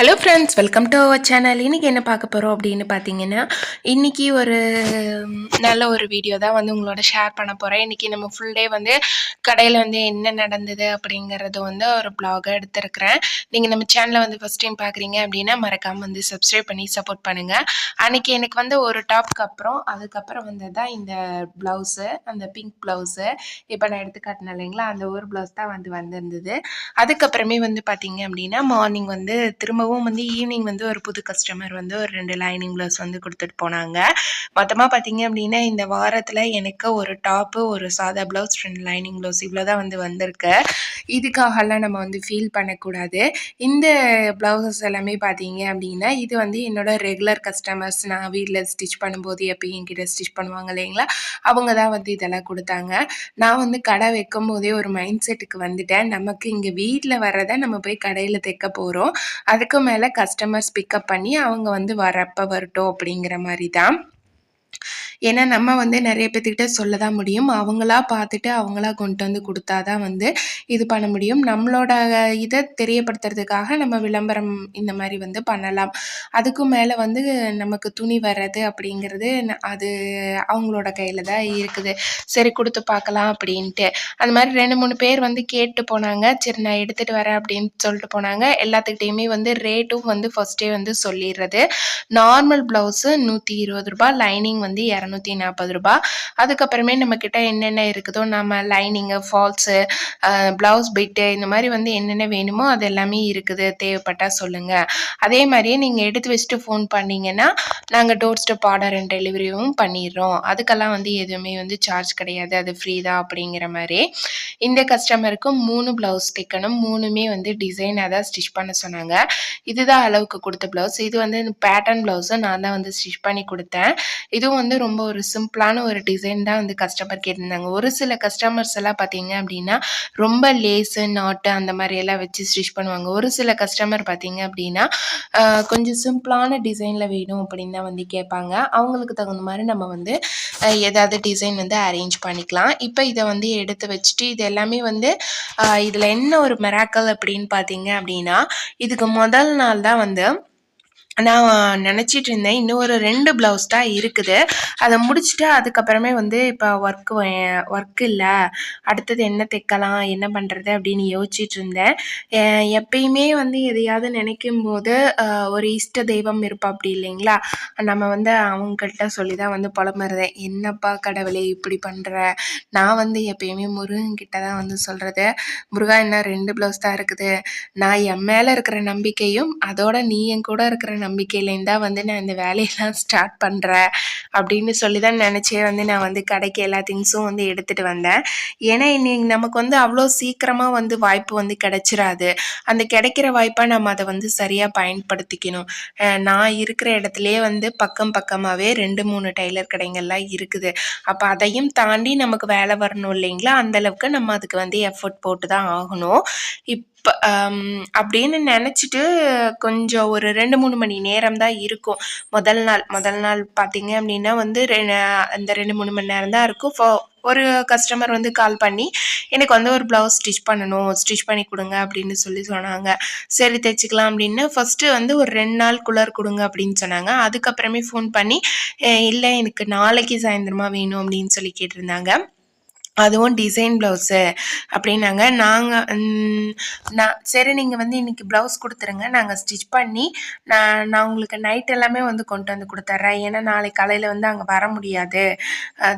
Hello friends welcome to our channel இன்றைக்கி என்ன பார்க்க போகிறோம் அப்படின்னு பார்த்தீங்கன்னா இன்றைக்கி ஒரு நல்ல ஒரு வீடியோ தான் வந்து உங்களோட ஷேர் பண்ண போகிறேன் இன்றைக்கி நம்ம ஃபுல் டே வந்து கடையில் வந்து என்ன நடந்தது அப்படிங்கிறது வந்து ஒரு பிளாகாக எடுத்திருக்கிறேன். நீங்கள் நம்ம சேனலை வந்து ஃபஸ்ட் டைம் பார்க்குறீங்க அப்படின்னா மறக்காமல் வந்து சப்ஸ்கிரைப் பண்ணி சப்போர்ட் பண்ணுங்கள் அன்றைக்கி எனக்கு வந்து ஒரு டாப்க்கு அப்புறம் அதுக்கப்புறம் வந்து தான் இந்த ப்ளவுஸு அந்த பிங்க் ப்ளவுஸு இப்போ நான் எடுத்து காட்டினேன் இல்லைங்களா? அந்த ஒரு ப்ளவுஸ் தான் வந்து வந்திருந்தது. அதுக்கப்புறமே வந்து பார்த்தீங்க அப்படின்னா மார்னிங் வந்து திரும்பவும் வந்து ஈவினிங் வந்து ஒரு புது கஸ்டமர் வந்து ஒரு ரெண்டு லைனிங் ப்ளவுஸ் வந்து கொடுத்துட்டு போனாங்க. மொத்தமாக பார்த்தீங்க அப்படின்னா இந்த வாரத்தில் எனக்கு ஒரு டாப்பு ஒரு சாதா ப்ளவுஸ் ரெண்டு லைனிங் ப்ளவுஸ் இவ்வளோ தான் வந்து வந்திருக்கு. இதுக்காகலாம் நம்ம வந்து ஃபீல் பண்ணக்கூடாது. இந்த ப்ளவுசஸ் எல்லாமே பார்த்தீங்க அப்படின்னா இது வந்து என்னோட ரெகுலர் கஸ்டமர்ஸ் நான் வீட்டில் ஸ்டிச் பண்ணும்போது எப்பயும் என்கிட்ட ஸ்டிச் பண்ணுவாங்க இல்லைங்களா? அவங்க தான் வந்து இதெல்லாம் கொடுத்தாங்க. நான் வந்து கடை வைக்கும் போதே ஒரு மைண்ட் செட்டுக்கு வந்துட்டேன். நமக்கு இங்கே வீட்டில் வர்றதை நம்ம போய் கடையில் தைக்க போகிறோம் அதுக்கு மேலே கஸ்டமர்ஸ் பிக்கப் பண்ணி அவங்க வந்து வரப்போ வரட்டும் அப்படிங்கிற மாதிரி தான் ஏன்னா நம்ம வந்து நிறைய பேர்த்துக்கிட்ட சொல்ல தான் முடியும். அவங்களா பார்த்துட்டு அவங்களா கொண்டு வந்து கொடுத்தா தான் வந்து இது பண்ண முடியும். நம்மளோட இதை தெரியப்படுத்துறதுக்காக நம்ம விளம்பரம் இந்த மாதிரி வந்து பண்ணலாம். அதுக்கும் மேலே வந்து நமக்கு துணி வர்றது அப்படிங்கிறது அது அவங்களோட கையில் தான் இருக்குது. சரி கொடுத்து பார்க்கலாம் அப்படின்ட்டு. அந்த மாதிரி ரெண்டு மூணு பேர் வந்து கேட்டு போனாங்க. சரி நான் எடுத்துகிட்டு வரேன் அப்படின்னு சொல்லிட்டு போனாங்க. எல்லாத்துக்கிட்டேயுமே வந்து ரேட்டும் வந்து ஃபஸ்ட்டே வந்து சொல்லிடுறது. நார்மல் ப்ளவுஸு நூற்றி இருபது ரூபாய் லைனிங் வந்து இரநூத்தி நாற்பது ரூபாய் அதுக்கப்புறமே நம்மக்கிட்ட என்னென்ன இருக்குதோ நம்ம லைனிங்கு ஃபால்ஸு ப்ளவுஸ் பிட்டு இந்த மாதிரி வந்து என்னென்ன வேணுமோ அது எல்லாமே இருக்குது. தேவைப்பட்டால் சொல்லுங்கள் அதே மாதிரியே நீங்கள் எடுத்து வச்சுட்டு ஃபோன் பண்ணீங்கன்னா நாங்கள் டோர் ஸ்டெப் ஆர்டர் அண்ட் டெலிவரியும் பண்ணிடுறோம். அதுக்கெல்லாம் வந்து எதுவுமே வந்து சார்ஜ் கிடையாது. அது ஃப்ரீ தான் அப்படிங்கிற மாதிரி. இந்த கஸ்டமருக்கு மூணு ப்ளவுஸ் தைக்கணும். மூணுமே வந்து டிசைனாக தான் ஸ்டிச் பண்ண சொன்னாங்க. இதுதான் அளவுக்கு கொடுத்த ப்ளவுஸ் இது வந்து பேட்டர்ன் ப்ளவுஸு நான் தான் வந்து ஸ்டிச் பண்ணி கொடுத்தேன். இது இதுவும் வந்து ரொம்ப ஒரு சிம்பிளான ஒரு டிசைன் தான் வந்து கஸ்டமர் கேட்டிருந்தாங்க. ஒரு சில கஸ்டமர்ஸ் எல்லாம் பார்த்தீங்க அப்படின்னா ரொம்ப லேஸு நாட்டு அந்த மாதிரி எல்லாம் வச்சு ஸ்டிச் பண்ணுவாங்க. ஒரு சில கஸ்டமர் பார்த்தீங்க அப்படின்னா கொஞ்சம் சிம்பிளான டிசைனில் வேணும் அப்படின்னு தான் வந்து கேட்பாங்க. அவங்களுக்கு தகுந்த மாதிரி நம்ம வந்து ஏதாவது டிசைன் வந்து அரேஞ்ச் பண்ணிக்கலாம். இப்போ இதை வந்து எடுத்து வச்சுட்டு இது எல்லாமே வந்து இதில் என்ன ஒரு மெராக்கல் அப்படின்னு பார்த்தீங்க அப்படின்னா இதுக்கு முதல் நாள் தான் வந்து நான் நினச்சிட்டு இருந்தேன் இன்னும் ஒரு ரெண்டு ப்ளவுஸ் தான் இருக்குது. அதை முடிச்சுட்டு அதுக்கப்புறமே வந்து இப்போ ஒர்க்கு ஒர்க் இல்லை. அடுத்தது என்ன தைக்கலாம் என்ன பண்ணுறது அப்படின்னு யோசிச்சுட்டு இருந்தேன் எப்பயுமே வந்து எதையாவது நினைக்கும் போது ஒரு இஷ்ட தெய்வம் இருப்பா அப்படி இல்லைங்களா? நம்ம வந்து அவங்கள்ட்ட சொல்லி தான் வந்து புலம்புறதேன் என்னப்பா கடவுளே இப்படி பண்ணுற நான் வந்து எப்பயுமே முருகன்கிட்ட தான் வந்து சொல்கிறது முருகா என்ன ரெண்டு ப்ளவுஸ் தான் இருக்குது. நான் என் மேலே இருக்கிற நம்பிக்கையும் அதோட நீ என் கூட இருக்கிற நம்பிக்கையிலேருந்து தான் வந்து நான் இந்த வேலையெல்லாம் ஸ்டார்ட் பண்ணுறேன் அப்படின்னு சொல்லி தான் நினச்சே வந்து நான் வந்து கடைக்கு எல்லா திங்ஸும் வந்து எடுத்துகிட்டு வந்தேன். ஏன்னா இன்னைக்கு நமக்கு வந்து அவ்வளோ சீக்கிரமாக வந்து வாய்ப்பு வந்து கிடச்சிடாது அந்த கிடைக்கிற வாய்ப்பாக நம்ம அதை வந்து சரியாக பயன்படுத்திக்கணும். நான் இருக்கிற இடத்துலையே வந்து பக்கம் பக்கமாகவே ரெண்டு மூணு டெய்லர் கடைங்கள்லாம் இருக்குது. அப்போ அதையும் தாண்டி நமக்கு வேலை வரணும் இல்லைங்களா? அந்த அளவுக்கு நம்ம அதுக்கு வந்து எஃபர்ட் போட்டு தான் ஆகணும். இப் அப்படின்னு நினச்சிட்டு கொஞ்சம் ஒரு ரெண்டு மூணு மணி நேரம் தான் இருக்கும். முதல் நாள் முதல் நாள் பார்த்தீங்க அப்படின்னா வந்து ரெ அந்த ரெண்டு மூணு மணி நேரம் தான் இருக்கும். ஃபோ ஒரு கஸ்டமர் வந்து கால் பண்ணி எனக்கு வந்து ஒரு ப்ளவுஸ் ஸ்டிச் பண்ணணும் ஸ்டிச் பண்ணி கொடுங்க அப்படின்னு சொல்லி சொன்னாங்க. சரி தைச்சிக்கலாம் அப்படின்னு ஃபஸ்ட்டு வந்து ஒரு ரெண்டு நாள் குளர் கொடுங்க அப்படின்னு சொன்னாங்க. அதுக்கப்புறமே ஃபோன் பண்ணி இல்லை எனக்கு நாளைக்கு சாயந்தரமாக வேணும் அப்படின்னு சொல்லி கேட்டிருந்தாங்க. அதுவும் டிசைன் ப்ளவுஸு அப்படின்னாங்க. நாங்கள் நான் சரி நீங்கள் வந்து இன்றைக்கி ப்ளவுஸ் கொடுத்துருங்க. நாங்கள் ஸ்டிச் பண்ணி நான் நான் உங்களுக்கு நைட் எல்லாமே வந்து கொண்டு வந்து கொடுத்துட்றேன் ஏன்னா நாளைக்கு காலையில் வந்து அங்கே வர முடியாது.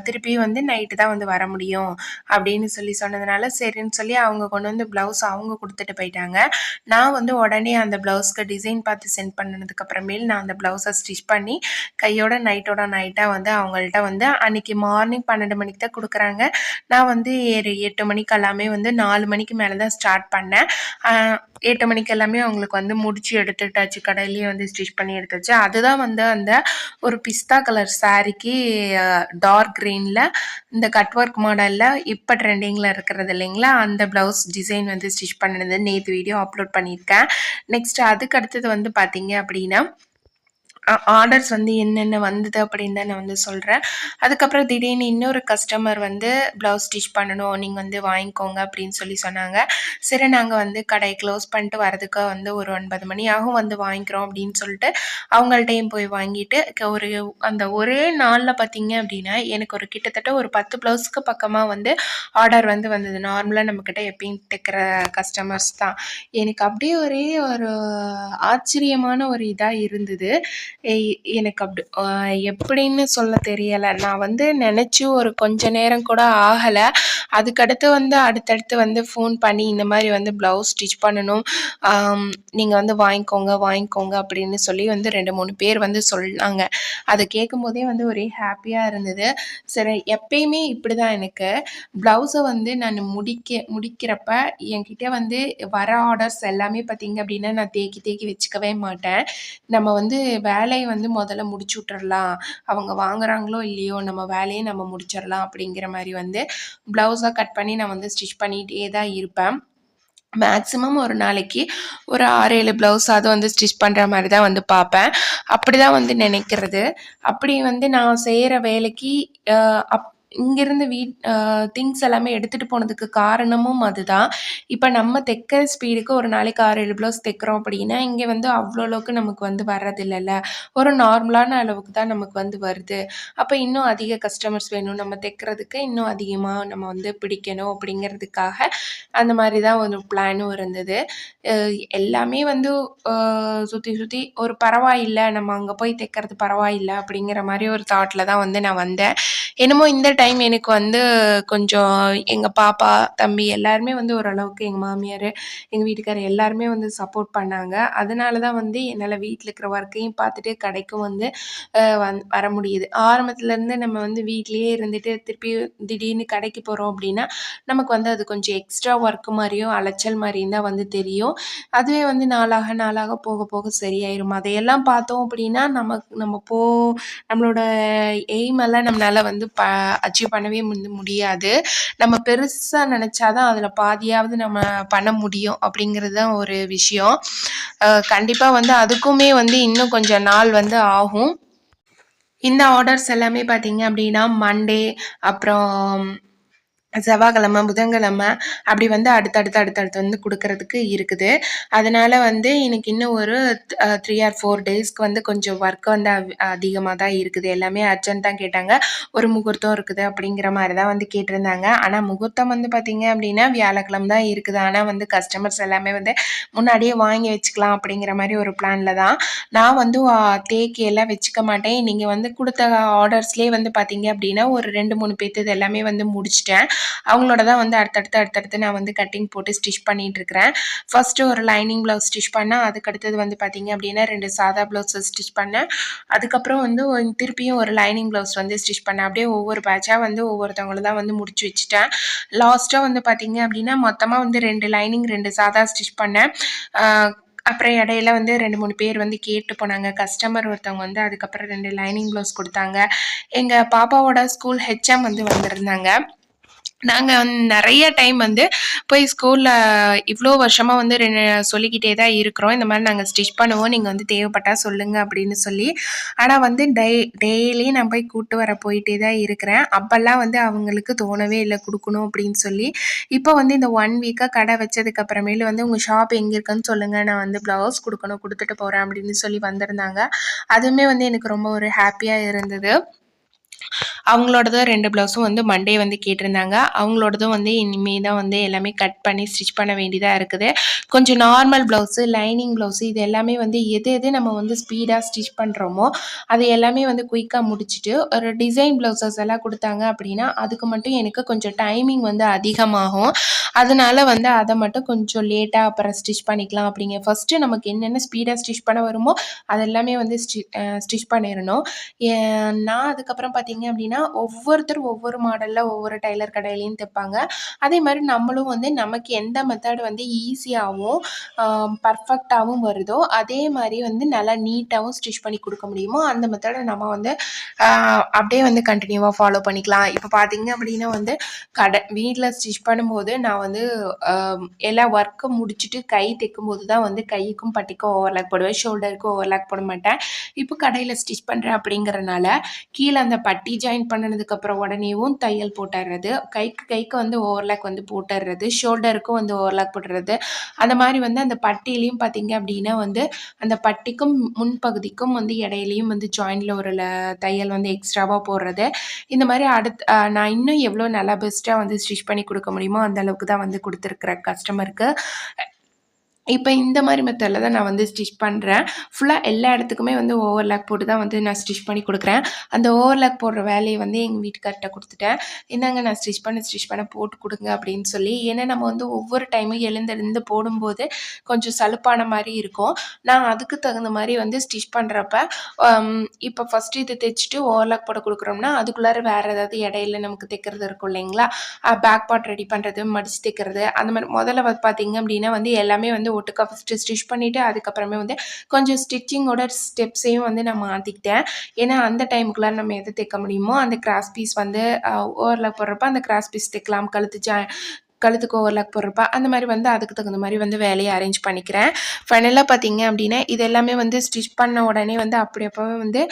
திருப்பி வந்து நைட்டு தான் வந்து வர முடியும் அப்படின்னு சொல்லி சொன்னதுனால சரின்னு சொல்லி அவங்க கொண்டு வந்து ப்ளவுஸ் அவங்க கொடுத்துட்டு போயிட்டாங்க. நான் வந்து உடனே அந்த ப்ளவுஸ்க்கு டிசைன் பார்த்து சென்ட் பண்ணதுக்கு அப்புறமேல் நான் அந்த ப்ளவுஸை ஸ்டிச் பண்ணி கையோட நைட்டோட நைட்டாக வந்து அவங்கள்ட்ட வந்து அன்னைக்கு மார்னிங் பன்னெண்டு மணிக்கு தான் கொடுக்குறாங்க. நான் வந்து எட்டு மணிக்கு எல்லாமே வந்து நாலு மணிக்கு மேலே தான் ஸ்டார்ட் பண்ணேன் எட்டு மணிக்கு எல்லாமே அவங்களுக்கு வந்து முடிச்சு எடுத்துட்டாச்சு கடையிலேயே வந்து ஸ்டிச் பண்ணி எடுத்துச்சு அதுதான் வந்து அந்த ஒரு பிஸ்தா கலர் சாரிக்கு டார்க் க்ரீனில் இந்த கட் ஒர்க் மாடலில் இப்போ ட்ரெண்டிங்கில் இருக்கிறது இல்லைங்களா? அந்த ப்ளவுஸ் டிசைன் வந்து ஸ்டிச் பண்ணினது. நேற்று வீடியோ அப்லோட் பண்ணியிருக்கேன். நெக்ஸ்ட் அதுக்கு அடுத்தது வந்து பார்த்தீங்க அப்படின்னா ஆர்டர்ஸ் வந்து என்னென்ன வந்தது அப்படின்னு தான் நான் வந்து சொல்கிறேன் அதுக்கப்புறம் திடீர்னு இன்னொரு கஸ்டமர் வந்து ப்ளவுஸ் ஸ்டிச் பண்ணணும் நீங்கள் வந்து வாங்கிக்கோங்க அப்படின்னு சொல்லி சொன்னாங்க. சரி நாங்கள் வந்து கடை க்ளோஸ் பண்ணிட்டு வரதுக்கு வந்து ஒரு ஒன்பது மணி ஆகும் வந்து வாங்கிக்கிறோம் அப்படின்னு சொல்லிட்டு அவங்கள்ட்டையும் போய் வாங்கிட்டு ஒரு அந்த ஒரே நாளில் பார்த்தீங்க அப்படின்னா எனக்கு ஒரு கிட்டத்தட்ட ஒரு பத்து ப்ளவுஸ்க்கு பக்கமாக வந்து ஆர்டர் வந்து வந்தது. நார்மலாக நம்மக்கிட்ட எப்பயும் தைக்கிற கஸ்டமர்ஸ் தான். எனக்கு அப்படியே ஒரே ஒரு ஆச்சரியமான ஒரு இதாக இருந்தது. எனக்கு அப்படி எப்படின்னு சொல்ல தெரியலை. நான் வந்து நினச்சி ஒரு கொஞ்ச நேரம் கூட ஆகலை. அதுக்கடுத்து வந்து அடுத்தடுத்து வந்து ஃபோன் பண்ணி இந்த மாதிரி வந்து ப்ளவுஸ் ஸ்டிச் பண்ணணும். நீங்கள் வந்து வாங்கிக்கோங்க வாங்கிக்கோங்க அப்படின்னு சொல்லி வந்து ரெண்டு மூணு பேர் வந்து சொன்னாங்க. அதை கேட்கும்போதே வந்து ஒரே ஹாப்பியாக இருந்தது. சரி எப்பயுமே இப்படி தான் எனக்கு. ப்ளவுஸை வந்து நான் முடிக்க முடிக்கிறப்ப என்கிட்ட வந்து வர ஆர்டர்ஸ் எல்லாமே பார்த்தீங்க அப்படின்னா நான் தேக்கி தேக்கி வச்சுக்கவே மாட்டேன். நம்ம வந்து வேலை வேலையை வந்து முதல்ல முடிச்சு விட்டுறலாம் அவங்க வாங்குறாங்களோ இல்லையோ நம்ம வேலையை நம்ம முடிச்சிடலாம் அப்படிங்கிற மாதிரி வந்து ப்ளவுஸாக கட் பண்ணி நான் வந்து ஸ்டிச் பண்ணிகிட்டே தான் இருப்பேன். மேக்ஸிமம் ஒரு நாளைக்கு ஒரு ஆறு ஏழு ப்ளவுஸ் அது வந்து ஸ்டிச் பண்ணுற மாதிரி தான் வந்து பார்ப்பேன். அப்படி தான் வந்து நினைக்கிறது. அப்படி வந்து நான் செய்கிற வேலைக்கு அப் இங்கேருந்து வீட் திங்ஸ் எல்லாமே எடுத்துகிட்டு போனதுக்கு காரணமும் அதுதான். இப்போ நம்ம தைக்கிற ஸ்பீடுக்கு ஒரு நாளைக்கு ஆறு ஏழு ப்ளவுஸ் தைக்கிறோம் அப்படின்னா இங்கே வந்து அவ்வளோ அளவுக்கு நமக்கு வந்து வர்றதில்லைல்ல. ஒரு நார்மலான அளவுக்கு தான் நமக்கு வந்து வருது. அப்போ இன்னும் அதிக கஸ்டமர்ஸ் வேணும். நம்ம தைக்கிறதுக்கு இன்னும் அதிகமாக நம்ம வந்து பிடிக்கணும் அப்படிங்கிறதுக்காக அந்த மாதிரி தான் ஒரு பிளானும் இருந்தது. எல்லாமே வந்து சுற்றி சுற்றி ஒரு பரவாயில்லை. நம்ம அங்கே போய் தைக்கிறது பரவாயில்லை அப்படிங்கிற மாதிரி ஒரு தாட்டில் தான் வந்து நான் வந்தேன். என்னமோ இந்த டைம் எனக்கு வந்து கொஞ்சம் எங்கள் பாப்பா தம்பி எல்லாருமே வந்து ஓரளவுக்கு எங்கள் மாமியார் எங்கள் வீட்டுக்காரர் எல்லாருமே வந்து சப்போர்ட் பண்ணாங்க. அதனால தான் வந்து என்னால் வீட்டில் இருக்கிற ஒர்க்கையும் பார்த்துட்டு கடைக்கும் வந்து வந் வர முடியுது. ஆரம்பத்துலேருந்து நம்ம வந்து வீட்லேயே இருந்துட்டு திருப்பி திடீர்னு கடைக்கு போகிறோம் அப்படின்னா நமக்கு வந்து அது கொஞ்சம் எக்ஸ்ட்ரா ஒர்க் மாதிரியும் அலைச்சல் மாதிரியும் தான் வந்து தெரியும். அதுவே வந்து நாளாக நாளாக போக போக சரியாயிரும். அதையெல்லாம் பார்த்தோம் அப்படின்னா நமக்கு நம்ம போ நம்மளோட எய்மெல்லாம் நம்மளால் வந்து ப அச்சீவ் பண்ணவே முடியாது. நம்ம பெருசாக நினச்சாதான் அதில் பாதியாவது நம்ம பண்ண முடியும் அப்படிங்கிறது தான் ஒரு விஷயம். கண்டிப்பாக வந்து அதுக்குமே வந்து இன்னும் கொஞ்சம் நாள் வந்து ஆகும். இந்த ஆர்டர்ஸ் எல்லாமே பார்த்தீங்க அப்படின்னா மண்டே அப்புறம் செவ்வாய்க்கிழமை புதன்கிழமை அப்படி வந்து அடுத்தடுத்து அடுத்தடுத்து வந்து கொடுக்கறதுக்கு இருக்குது. அதனால் வந்து எனக்கு இன்னும் ஒரு த்ரீ ஆர் ஃபோர் டேஸ்க்கு வந்து கொஞ்சம் ஒர்க் வந்து அதிகமாக தான் இருக்குது. எல்லாமே அர்ஜென்ட் தான் கேட்டாங்க. ஒரு முகூர்த்தம் இருக்குது அப்படிங்கிற மாதிரி தான் வந்து கேட்டிருந்தாங்க. ஆனால் முகூர்த்தம் வந்து பார்த்தீங்க அப்படின்னா வியாழக்கிழமை தான் இருக்குது. ஆனால் வந்து கஸ்டமர்ஸ் எல்லாமே வந்து முன்னாடியே வாங்கி வச்சுக்கலாம் அப்படிங்கிற மாதிரி ஒரு பிளானில் தான். நான் வந்து தேக்கி எல்லாம் வச்சுக்க மாட்டேன். நீங்கள் வந்து கொடுத்த ஆர்டர்ஸ்லேயே வந்து பார்த்தீங்க அப்படின்னா ஒரு ரெண்டு மூணு பேர்த்து எல்லாமே வந்து முடிச்சிட்டேன். அவங்களோட தான் வந்து அடுத்தடுத்து அடுத்தடுத்து நான் வந்து கட்டிங் போட்டு ஸ்டிச் பண்ணிட்டு இருக்கிறேன் ஃபர்ஸ்ட்டு ஒரு லைனிங் ப்ளவுஸ் ஸ்டிச் பண்ணேன். அதுக்கு அடுத்தது வந்து பார்த்தீங்க அப்படின்னா ரெண்டு சாதா ப்ளவுஸை ஸ்டிச் பண்ணேன். அதுக்கப்புறம் வந்து திருப்பியும் ஒரு லைனிங் ப்ளவுஸ் வந்து ஸ்டிச் பண்ணேன். அப்படியே ஒவ்வொரு பேட்சாக வந்து ஒவ்வொருத்தவங்களும் தான் வந்து முடிச்சு வச்சுட்டேன். லாஸ்ட்டாக வந்து பார்த்தீங்க அப்படின்னா மொத்தமாக வந்து ரெண்டு லைனிங் ரெண்டு சாதா ஸ்டிச் பண்ணேன். அப்புறம் இடையில வந்து ரெண்டு மூணு பேர் வந்து கேட்டு போனாங்க. கஸ்டமர் ஒருத்தவங்க வந்து அதுக்கப்புறம் ரெண்டு லைனிங் ப்ளவுஸ் கொடுத்தாங்க. எங்கள் பாப்பாவோட ஸ்கூல் ஹெச்எம் வந்து வந்திருந்தாங்க. நாங்கள் வந்து நிறைய டைம் வந்து போய் ஸ்கூலில் இவ்வளோ வருஷமாக வந்து ரெண்டு சொல்லிக்கிட்டே தான் இருக்கிறோம். இந்த மாதிரி நாங்கள் ஸ்டிச் பண்ணுவோம். நீங்கள் வந்து தேவைப்பட்டால் சொல்லுங்கள் அப்படின்னு சொல்லி. ஆனால் வந்து டெய் டெய்லி நான் போய் கூட்டு வர போயிட்டே தான் இருக்கிறேன். அப்போல்லாம் வந்து அவங்களுக்கு தோணவே இல்லை கொடுக்கணும் அப்படின்னு சொல்லி. இப்போ வந்து இந்த ஒன் வீக்காக கடை வச்சதுக்கப்புறமேலு வந்து உங்கள் ஷாப் எங்கே இருக்குன்னு சொல்லுங்கள் நான் வந்து ப்ளவுஸ் கொடுக்கணும் கொடுத்துட்டு போகிறேன் அப்படின்னு சொல்லி வந்திருந்தாங்க. அதுவுமே வந்து எனக்கு ரொம்ப ஒரு ஹாப்பியாக இருந்தது. அவங்களோடதும் ரெண்டு ப்ளவுஸும் வந்து மண்டே வந்து கேட்டிருந்தாங்க. அவங்களோடதும் வந்து இனிமே தான் வந்து எல்லாமே கட் பண்ணி ஸ்டிச் பண்ண வேண்டியதாக இருக்குது. கொஞ்சம் நார்மல் ப்ளவுஸு லைனிங் ப்ளவுஸு இது எல்லாமே வந்து எது எது நம்ம வந்து ஸ்பீடாக ஸ்டிச் பண்ணுறோமோ அது எல்லாமே வந்து குயிக்காக முடிச்சுட்டு ஒரு டிசைன் ப்ளவுசஸ் எல்லாம் கொடுத்தாங்க அப்படின்னா அதுக்கு மட்டும் எனக்கு கொஞ்சம் டைமிங் வந்து அதிகமாகும். அதனால வந்து அதை மட்டும் கொஞ்சம் லேட்டாக அப்புறம் ஸ்டிச் பண்ணிக்கலாம் அப்படிங்க. ஃபஸ்ட்டு நமக்கு என்னென்ன ஸ்பீடாக ஸ்டிச் பண்ண வருமோ அதெல்லாமே வந்து ஸ்டி ஸ்டிச் பண்ணிடணும். ஏ- நான் அதுக்கப்புறம் பார்த்தீங்க அப்படின்னா அப்படின்னா ஒவ்வொருத்தர் ஒவ்வொரு மாடலில் ஒவ்வொரு டைலர் கடையிலையும் தைப்பாங்க. அதே மாதிரி நம்மளும் வந்து நமக்கு எந்த மெத்தட் வந்து ஈஸியாகவும் பர்ஃபெக்டாகவும் வருதோ அதே மாதிரி வந்து நல்லா நீட்டாகவும் ஸ்டிச் பண்ணி கொடுக்க முடியுமோ அந்த மெத்தடை நம்ம வந்து அப்படியே வந்து கண்டினியூவாக ஃபாலோ பண்ணிக்கலாம். இப்போ பார்த்தீங்க அப்படின்னா வந்து கடை வீட்டில் ஸ்டிச் பண்ணும்போது நான் வந்து எல்லா ஒர்க்கும் முடிச்சுட்டு கை தைக்கும் போது தான் வந்து கைக்கும் பட்டிக்கும் ஓவர்லாக் போடுவேன். ஷோல்டருக்கும் ஓவர்லாக் போட மாட்டேன். இப்போ கடையில் ஸ்டிச் பண்ணுறேன் அப்படிங்கிறனால கீழே அந்த பட்டி ஜாயின் பண்ணதுக்கப்புறம் உடனேவும் தையல் போட்டுடுறது கைக்கு கைக்கு வந்து ஓவர்லாக் வந்து போட்டுடுறது ஷோல்டருக்கும் வந்து ஓவர்லாக் போட்டுறது. அந்த மாதிரி வந்து அந்த பட்டிலையும் பார்த்தீங்க அப்படின்னா வந்து அந்த பட்டிக்கும் முன்பகுதிக்கும் வந்து இடையிலையும் வந்து ஜாயின்ல ஒரு தையல் வந்து எக்ஸ்ட்ராவாக போடுறது. இந்த மாதிரி அடுத்த நான் இன்னும் எவ்வளோ நல்லா பெஸ்ட்டாக வந்து ஸ்டிச் பண்ணி கொடுக்க முடியுமோ அந்த அளவுக்கு தான் வந்து கொடுத்துருக்குறேன் கஸ்டமருக்கு இப்போ இந்த மாதிரி மெத்தடில் தான் நான் வந்து ஸ்டிச் பண்ணுறேன் ஃபுல்லாக எல்லா இடத்துக்குமே வந்து ஓவர்லாக் போட்டு தான் வந்து நான் ஸ்டிச் பண்ணி கொடுக்குறேன். அந்த ஓவர்லாக் போடுற வேலையை வந்து எங்கள் வீட்டுக்கார்ட்ட கொடுத்துட்டேன். என்னங்க நான் ஸ்டிச் பண்ண ஸ்டிச் பண்ண போட்டு கொடுங்க அப்படின்னு சொல்லி ஏன்னா நம்ம வந்து ஒவ்வொரு டைமும் எழுந்திருந்து போடும்போது கொஞ்சம் சலுப்பான மாதிரி இருக்கும். நான் அதுக்கு தகுந்த மாதிரி வந்து ஸ்டிச் பண்ணுறப்ப இப்போ ஃபஸ்ட்டு இது தைச்சிட்டு ஓவர்லாக் போட கொடுக்குறோம்னா அதுக்குள்ளார வேறு ஏதாவது இடையில நமக்கு தைக்கிறது இருக்கும் இல்லைங்களா? பேக் பார்ட் ரெடி பண்ணுறது மடிச்சு தைக்கிறது அந்த மாதிரி முதல்ல பார்த்தீங்க அப்படின்னா வந்து எல்லாமே வந்து ஒட்டுக்கா ஃபஸ்ட்டு ஸ்டிச் பண்ணிவிட்டு அதுக்கப்புறமே வந்து கொஞ்சம் ஸ்டிச்சிங்கோட ஸ்டெப்ஸையும் வந்து நான் மாற்றிக்கிட்டேன் ஏன்னா அந்த டைமுக்குள்ளே நம்ம எது தைக்க முடியுமோ அந்த கிராஸ் பீஸ் வந்து ஓவரில் போடுறப்ப அந்த கிராஸ் பீஸ் தைக்கலாம். கழுத்து ஜா கழுத்துக்கு ஓவர்லாக் போடுறப்ப அந்த மாதிரி வந்து அதுக்கு தகுந்த மாதிரி வந்து வேலையை அரேஞ்ச் பண்ணிக்கிறேன். ஃபைனலாக பார்த்தீங்க அப்படின்னா இது எல்லாமே வந்து ஸ்டிச் பண்ண உடனே வந்து அப்படி அப்போவே வந்து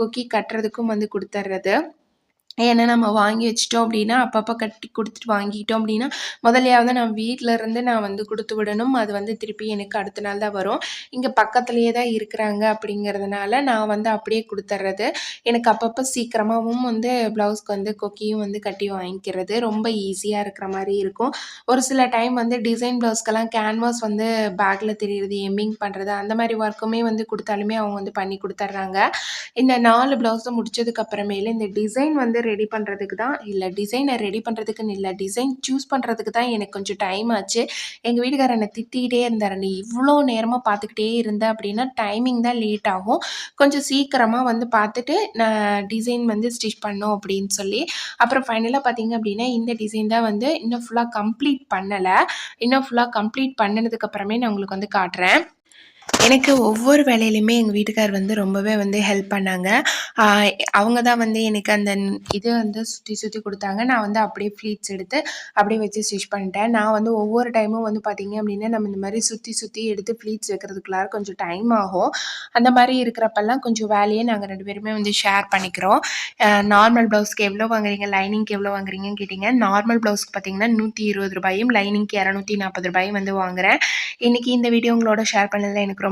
குக்கி கட்டுறதுக்கும் வந்து கொடுத்துட்றது ஏன்னா நம்ம வாங்கி வச்சிட்டோம் அப்படின்னா அப்பப்போ கட்டி கொடுத்துட்டு வாங்கிட்டோம் அப்படின்னா முதலையாவது நான் வீட்டில் இருந்து நான் வந்து கொடுத்து விடணும். அது வந்து திருப்பி எனக்கு அடுத்த நாள் தான் வரும். இங்கே பக்கத்துலேயே தான் இருக்கிறாங்க அப்படிங்கிறதுனால நான் வந்து அப்படியே கொடுத்துட்றது எனக்கு அப்பப்போ சீக்கிரமாகவும் வந்து ப்ளவுஸ்க்கு வந்து கொக்கியும் வந்து கட்டி வாங்கிக்கிறது. ரொம்ப ஈஸியாக இருக்கிற மாதிரி இருக்கும். ஒரு சில டைம் வந்து டிசைன் ப்ளவுஸ்க்கெல்லாம் கேன்வாஸ் வந்து பேக்கில் தெரியுறது எம்மிங் பண்ணுறது அந்த மாதிரி ஒர்க்குமே வந்து கொடுத்தாலுமே அவங்க வந்து பண்ணி கொடுத்துட்றாங்க இந்த நாலு ப்ளவுஸும் முடிச்சதுக்கப்புறமேல இந்த டிசைன் வந்து ரெடி பண்ணுறதுக்கு தான் இல்லை டிசைனை ரெடி பண்ணுறதுக்குன்னு இல்லை டிசைன் சூஸ் பண்ணுறதுக்கு தான் எனக்கு கொஞ்சம் டைம் ஆச்சு. எங்கள் வீட்டுக்காரர் என்னை திட்டிகிட்டே இருந்தார் நீ இவ்வளோ நேரமாக பார்த்துக்கிட்டே இருந்த அப்படின்னா டைமிங் தான் லேட் ஆகும். கொஞ்சம் சீக்கிரமாக வந்து பார்த்துட்டு நான் டிசைன் வந்து ஸ்டிச் பண்ணோம் அப்படின்னு சொல்லி. அப்புறம் ஃபைனலாக பார்த்தீங்க அப்படின்னா இந்த டிசைன் தான் வந்து இன்னும் ஃபுல்லாக கம்ப்ளீட் பண்ணலை. இன்னும் ஃபுல்லாக கம்ப்ளீட் பண்ணினதுக்கப்புறமே நான் உங்களுக்கு வந்து காட்டுறேன். எனக்கு ஒவ்வொரு வேலையிலையுமே எங்கள் வீட்டுக்கார் வந்து ரொம்பவே வந்து ஹெல்ப் பண்ணாங்க. அவங்க தான் வந்து எனக்கு அந்த இது வந்து சுற்றி சுற்றி கொடுத்தாங்க. நான் வந்து அப்படியே ஃப்ளீட்ஸ் எடுத்து அப்படியே வச்சு ஸ்டிச் பண்ணிட்டேன். நான் வந்து ஒவ்வொரு டைமும் வந்து பார்த்தீங்க அப்படின்னா நம்ம இந்த மாதிரி சுற்றி சுற்றி எடுத்து ஃப்ளீட்ஸ் வைக்கிறதுக்குள்ளார கொஞ்சம் டைம் ஆகும். அந்த மாதிரி இருக்கிறப்பெல்லாம் கொஞ்சம் வேலையை நாங்கள் ரெண்டு பேருமே வந்து ஷேர் பண்ணிக்கிறோம். நார்மல் ப்ளவுஸ்க்கு எவ்வளோ வாங்குறீங்க? லைனிங்க்கு எவ்வளோ வாங்குறீங்கன்னு கேட்டிங்க. நார்மல் ப்ளவுஸ்க்கு பார்த்தீங்கன்னா நூற்றி இருபது ரூபாயும் லைனிங்க்கு இரநூத்தி நாற்பது ரூபாயும் வந்து வாங்குறேன். இன்னைக்கு இந்த வீடியோ உங்களோட ஷேர் பண்ணதில் எனக்கு ரொம்ப